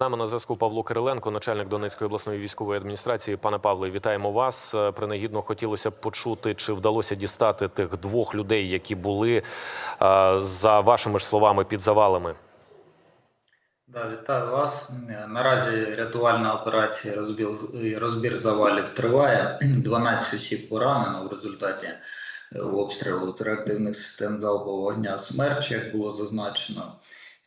Нами на зв'язку Павло Кириленко, начальник Донецької обласної військової адміністрації. Пане Павле, вітаємо вас. Е, Принагідно хотілося б почути, чи вдалося дістати тих двох людей, які були е, за вашими ж словами під завалами. Да, вітаю вас. Наразі рятувальна операція розбір, розбір завалів триває. 12 осіб поранено в результаті е, обстрілу реактивних систем залпового вогня смерч, як було зазначено.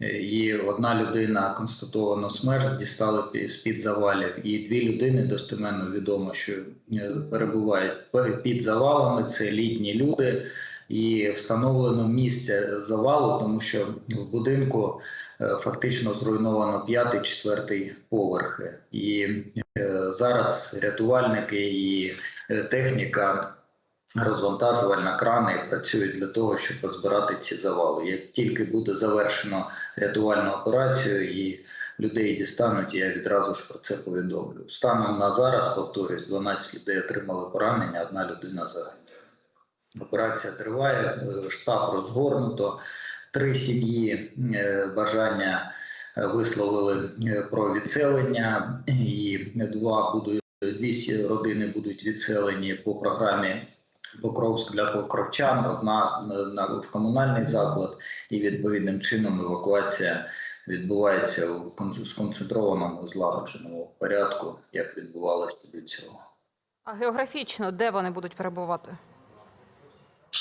І одна людина констатовано смерть, дістали з-під завалів. І дві людини достеменно відомо, що е, перебувають під завалами. Це літні люди. І встановлено місце завалу, тому що в будинку е, фактично зруйновано п'ятий, четвертий поверхи. І е, зараз рятувальники і техніка розвантажувальна крани працюють для того, щоб розбирати ці завали. Як тільки буде завершено рятувальну операцію і людей дістануть, я відразу ж про це повідомлю. Станом на зараз, повторюсь, 12 людей отримали поранення, одна людина загинула. Операція триває, е, штаб розгорнуто. Три сім'ї е, бажання висловили е, про відселення, і два будуть дві родини будуть відселені по програмі Покровськ для покровчан. Одна на, на в комунальний заклад, і відповідним чином евакуація відбувається кон- сконцентрованому злагодженому порядку, як відбувалося до цього. А географічно де вони будуть перебувати?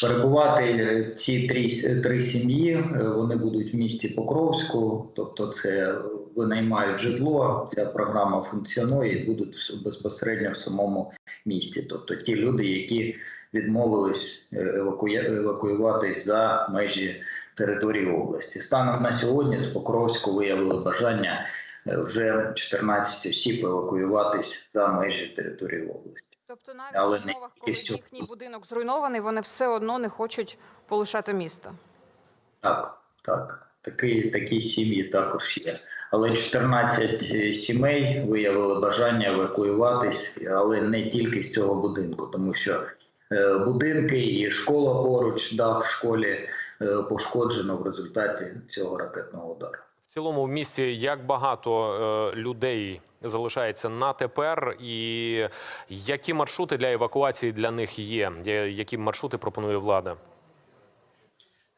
Перебувати е, ці три, три сім'ї е, вони будуть в місті Покровську, тобто це винаймають житло. Ця програма функціонує і будуть безпосередньо в самому місті. Тобто ті люди, які відмовились е, евакуюватись за межі території області. Станом на сьогодні з Покровську виявили бажання е, вже 14 осіб евакуюватись за межі території області. Тобто навіть Але в умовах, коли цього. їхній будинок зруйнований, вони все одно не хочуть полишати місто. Так, так. Такі, такі сім'ї також є. Але 14 сімей виявили бажання евакуюватись, але не тільки з цього будинку, тому що е, будинки і школа поруч, дах в школі е, пошкоджено в результаті цього ракетного удару. В цілому в місті як багато е, людей залишається на тепер, і які маршрути для евакуації для них є? Які маршрути пропонує влада?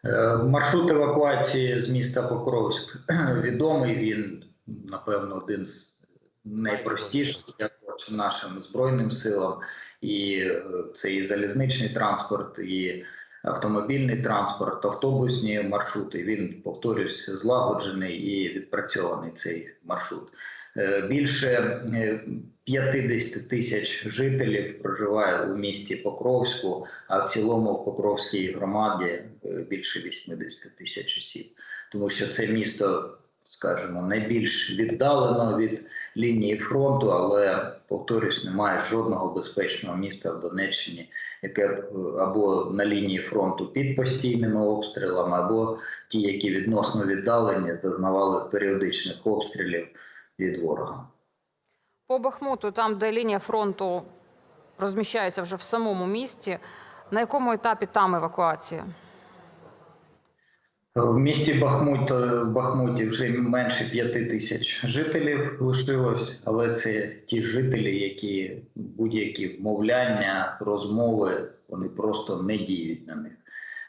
Е, Маршрут евакуації з міста Покровськ відомий. Він, напевно, один з найпростіших, дякуючи нашим збройним силам. І е, це і залізничний транспорт, і автомобільний транспорт, автобусні маршрути. Він, повторюсь, злагоджений і відпрацьований цей маршрут. Е, Більше е, 50 тисяч жителів проживає у місті Покровську, а в цілому в Покровській громаді е, більше 80 тисяч осіб, тому що це місто, скажімо, найбільш віддалено від лінії фронту, але повторюсь, немає жодного безпечного міста в Донеччині, яке або на лінії фронту під постійними обстрілами, або ті, які відносно віддалені, зазнавали періодичних обстрілів від ворога. По Бахмуту, там, де лінія фронту розміщається вже в самому місті, на якому етапі там евакуація? В місті Бахмут в Бахмуті вже менше п'яти тисяч жителів лишилось, але це ті жителі, які будь-які вмовляння, розмови вони просто не діють на них.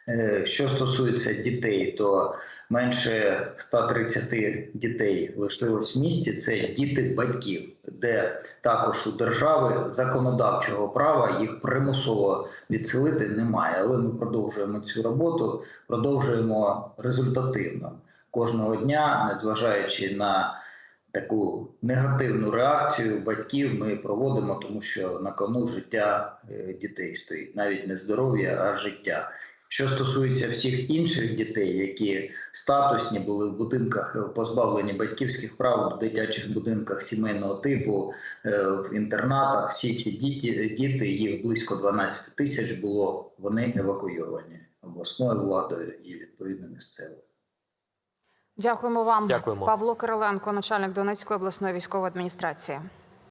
Е, Що стосується дітей, то менше 130 дітей лишилось в місті. Це діти батьків, де також у держави законодавчого права їх примусово відселити немає. Але ми продовжуємо цю роботу, продовжуємо результативно кожного дня, незважаючи на таку негативну реакцію батьків, ми проводимо, тому що на кону життя е, дітей стоїть, навіть не здоров'я, а життя. Що стосується всіх інших дітей, які статусні були в будинках е, позбавлені батьківських прав, в дитячих будинках сімейного типу, е, в інтернатах, всі ці діти, діти, їх близько 12 тисяч було, вони евакуйовані обласною владою і відповідно місцевою. Дякуємо вам, Дякуємо. Павло Кириленко, начальник Донецької обласної військової адміністрації.